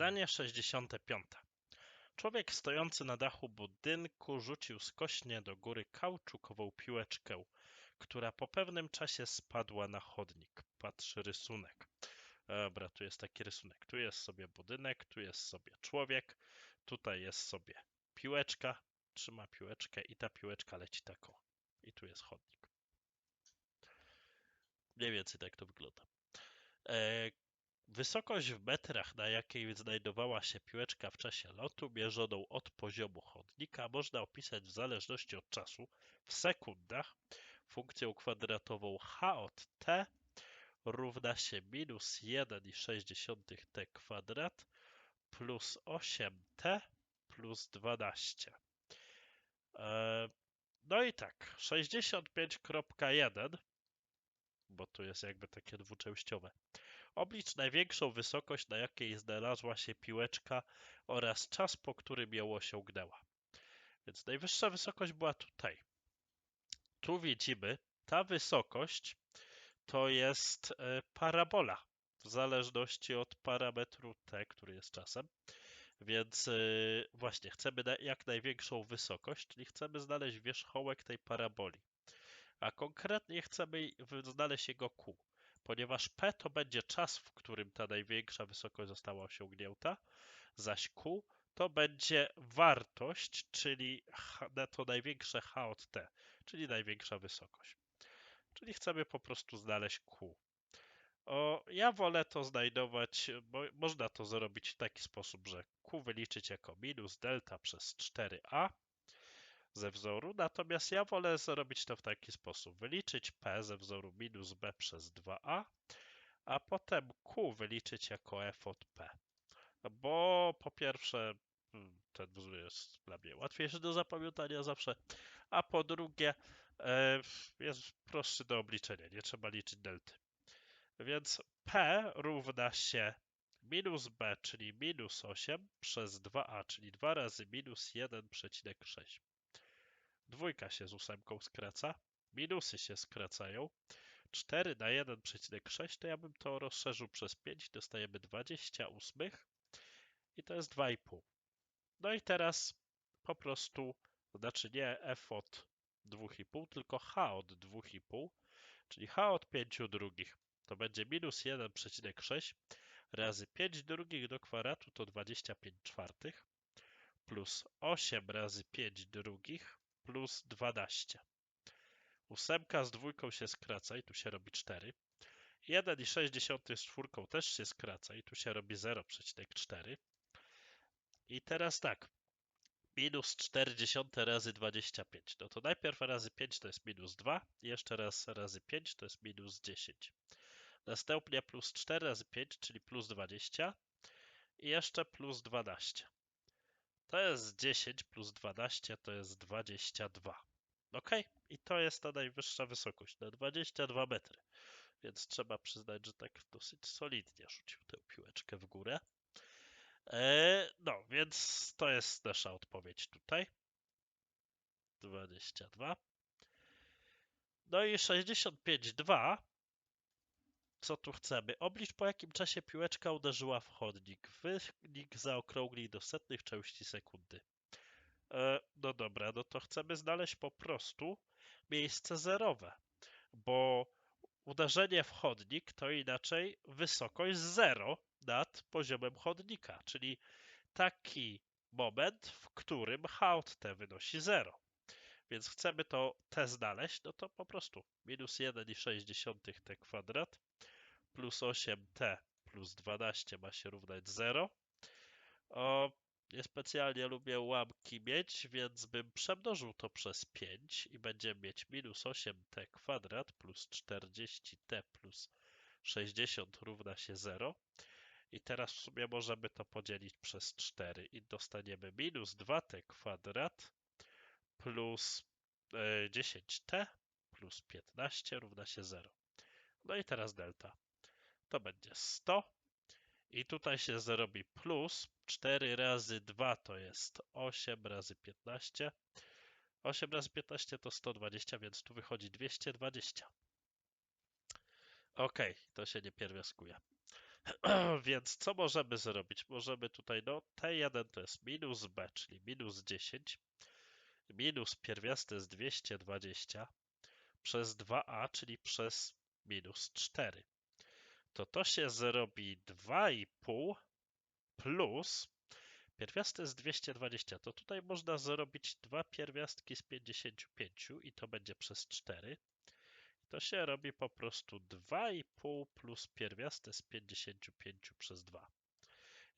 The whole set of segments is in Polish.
Zadanie 65. Człowiek stojący na dachu budynku rzucił skośnie do góry kauczukową piłeczkę, która po pewnym czasie spadła na chodnik. Patrzy rysunek. Dobra, tu jest taki rysunek. Tu jest sobie budynek, tu jest sobie człowiek, tutaj jest sobie piłeczka, trzyma piłeczkę i ta piłeczka leci taką. I tu jest chodnik. Mniej więcej tak to wygląda. Wysokość w metrach, na jakiej znajdowała się piłeczka w czasie lotu, mierzoną od poziomu chodnika, można opisać w zależności od czasu w sekundach funkcją kwadratową h od t równa się minus 1,6 t kwadrat plus 8t plus 12. E, no i tak, 65.1, bo tu jest jakby takie dwuczęściowe. Oblicz największą wysokość, na jakiej znalazła się piłeczka oraz czas, po którym ją osiągnęła. Więc najwyższa wysokość była tutaj. Tu widzimy, ta wysokość to jest e, parabola w zależności od parametru t, który jest czasem. Więc e, właśnie chcemy jak największą wysokość, czyli chcemy znaleźć wierzchołek tej paraboli. A konkretnie chcemy znaleźć jego Q ponieważ P to będzie czas, w którym ta największa wysokość została osiągnięta, zaś Q to będzie wartość, czyli to największe H od T, czyli największa wysokość. Czyli chcemy po prostu znaleźć Q. O, ja wolę to znajdować, bo można to zrobić w taki sposób, że Q wyliczyć jako minus delta przez 4a ze wzoru, natomiast ja wolę zrobić to w taki sposób. Wyliczyć p ze wzoru minus b przez 2a, a potem q wyliczyć jako f od p. Bo po pierwsze hmm, ten wzór jest dla mnie łatwiejszy do zapamiętania zawsze, a po drugie e, jest prostszy do obliczenia, nie trzeba liczyć delty. Więc p równa się minus b, czyli minus 8 przez 2a, czyli 2 razy minus 1,6. Dwójka się z ósemką skraca, minusy się skracają. 4 na 1,6 to ja bym to rozszerzył przez 5, dostajemy 28 i to jest 2,5. No i teraz po prostu, znaczy nie f od 2,5, tylko h od 2,5, czyli h od 5 drugich. To będzie minus 1,6 razy 5 drugich do kwadratu to 25 czwartych plus 8 razy 5 drugich plus 12. Ósemka z dwójką się skraca i tu się robi 4. 1,6 z czwórką też się skraca i tu się robi 0,4. I teraz tak, minus 40 razy 25. No to najpierw razy 5 to jest minus 2, jeszcze raz razy 5 to jest minus 10. Następnie plus 4 razy 5, czyli plus 20 i jeszcze plus 12. To jest 10 plus 12 to jest 22. Ok? I to jest ta najwyższa wysokość, na 22 metry. Więc trzeba przyznać, że tak dosyć solidnie rzucił tę piłeczkę w górę. E, no, więc to jest nasza odpowiedź tutaj. 22. No i 65,2 co tu chcemy? Oblicz po jakim czasie piłeczka uderzyła w chodnik. Wynik zaokrąglij do setnych części sekundy. E, no dobra, no to chcemy znaleźć po prostu miejsce zerowe, bo uderzenie w chodnik to inaczej wysokość 0 nad poziomem chodnika, czyli taki moment, w którym h od t wynosi 0. Więc chcemy to t znaleźć, no to po prostu minus 1,6 t kwadrat plus 8t plus 12 ma się równać 0. O, niespecjalnie lubię ułamki mieć, więc bym przemnożył to przez 5 i będziemy mieć minus 8t kwadrat plus 40t plus 60 równa się 0. I teraz w sumie możemy to podzielić przez 4 i dostaniemy minus 2t kwadrat plus 10t e, plus 15 równa się 0. No i teraz delta to będzie 100. I tutaj się zrobi plus 4 razy 2 to jest 8 razy 15. 8 razy 15 to 120, więc tu wychodzi 220. Ok, to się nie pierwiastkuje. Więc co możemy zrobić? Możemy tutaj, no T1 to jest minus B, czyli minus 10, minus pierwiasty jest 220 przez 2a, czyli przez minus 4. To to się zrobi 2,5 plus pierwiasty jest 220. To tutaj można zrobić dwa pierwiastki z 55 i to będzie przez 4. To się robi po prostu 2,5 plus pierwiaste z 55 przez 2.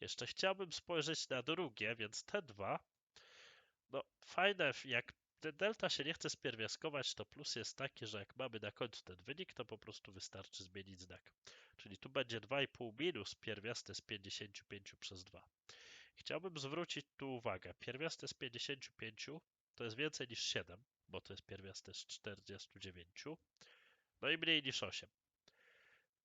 Jeszcze chciałbym spojrzeć na drugie, więc te dwa, no fajne, jak de- delta się nie chce spierwiastkować, to plus jest taki, że jak mamy na końcu ten wynik, to po prostu wystarczy zmienić znak. Czyli tu będzie 2,5 minus pierwiaste z 55 przez 2. Chciałbym zwrócić tu uwagę. Pierwiaste z 55 to jest więcej niż 7, bo to jest pierwiaste z 49. No i mniej niż 8.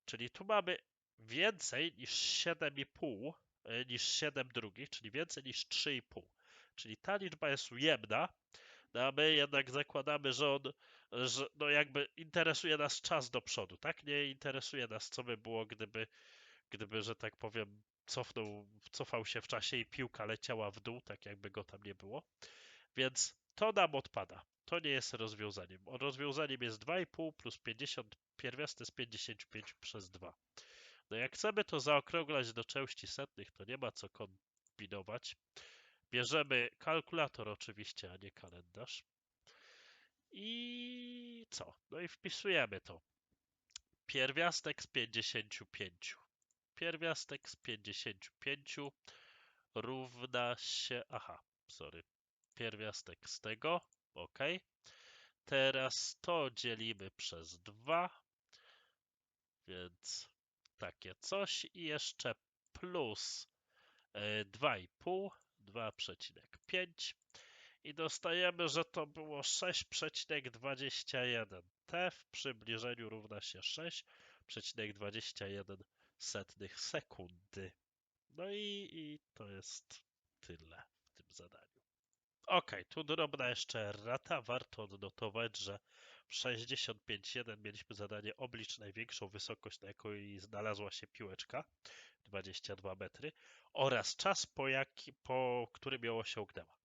Czyli tu mamy więcej niż 7,5, e, niż 7 drugich, czyli więcej niż 3,5. Czyli ta liczba jest ujemna, no a my jednak zakładamy, że on, że no jakby interesuje nas czas do przodu, tak? Nie interesuje nas, co by było, gdyby, gdyby, że tak powiem, cofnął, cofał się w czasie i piłka leciała w dół, tak jakby go tam nie było. Więc to nam odpada. To nie jest rozwiązaniem. Rozwiązaniem jest 2,5 plus 50 pierwiaste z 55 przez 2. No jak chcemy to zaokrąglać do części setnych, to nie ma co kombinować. Bierzemy kalkulator oczywiście, a nie kalendarz. I co? No i wpisujemy to. Pierwiastek z 55. Pierwiastek z 55 równa się... Aha, sorry. Pierwiastek z tego. OK. Teraz to dzielimy przez 2. Więc takie coś. I jeszcze plus e, 2,5. 2,5 i dostajemy, że to było 6,21. T w przybliżeniu równa się 6,21 setnych sekundy. No i, i to jest tyle w tym zadaniu. Ok, tu drobna jeszcze rata. Warto odnotować, że 65.1 mieliśmy zadanie oblicz największą wysokość, na jakiej znalazła się piłeczka, 22 metry, oraz czas, po, jaki, po którym ją osiągnęła.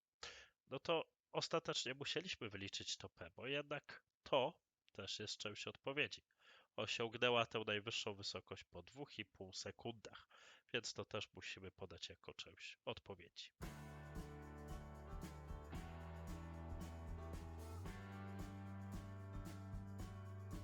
No to ostatecznie musieliśmy wyliczyć to P, bo jednak to też jest część odpowiedzi. Osiągnęła tę najwyższą wysokość po 2,5 sekundach, więc to też musimy podać jako część odpowiedzi.